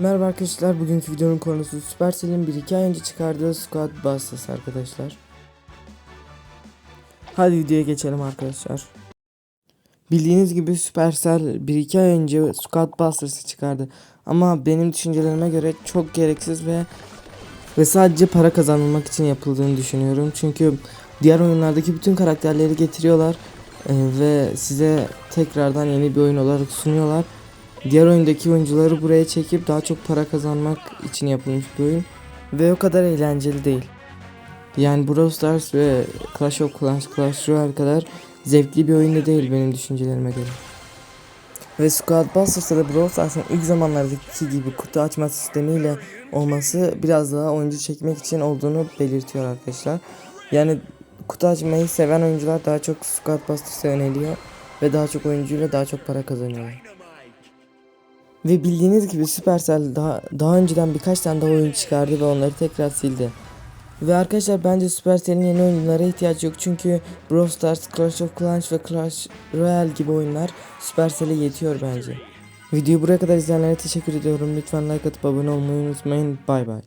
Merhaba arkadaşlar bugünkü videonun konusu Supercell'in bir iki ay önce çıkardığı Squad Busters arkadaşlar. Hadi videoya geçelim arkadaşlar. Bildiğiniz gibi Supercell bir iki ay önce Squad Busters'ı çıkardı. Ama benim düşüncelerime göre çok gereksiz ve ve sadece para kazanılmak için yapıldığını düşünüyorum. Çünkü diğer oyunlardaki bütün karakterleri getiriyorlar e, ve size tekrardan yeni bir oyun olarak sunuyorlar. Diğer oyundaki oyuncuları buraya çekip daha çok para kazanmak için yapılmış bir oyun ve o kadar eğlenceli değil. Yani Brawl Stars ve Clash of Clans, Clash Royale kadar zevkli bir oyun da değil benim düşüncelerime göre. Ve Squad Busters'ta da Brawl Stars'ın ilk zamanlardaki gibi kutu açma sistemiyle olması biraz daha oyuncu çekmek için olduğunu belirtiyor arkadaşlar. Yani kutu açmayı seven oyuncular daha çok Squad Busters'a yöneliyor ve daha çok oyuncuyla daha çok para kazanıyorlar. Ve bildiğiniz gibi Supercell daha, daha önceden birkaç tane daha oyun çıkardı ve onları tekrar sildi. Ve arkadaşlar bence Supercell'in yeni oyunlara ihtiyaç yok çünkü Brawl Stars, Clash of Clans ve Clash Royale gibi oyunlar Supercell'e yetiyor bence. Videoyu buraya kadar izleyenlere teşekkür ediyorum. Lütfen like atıp abone olmayı unutmayın. Bay bay.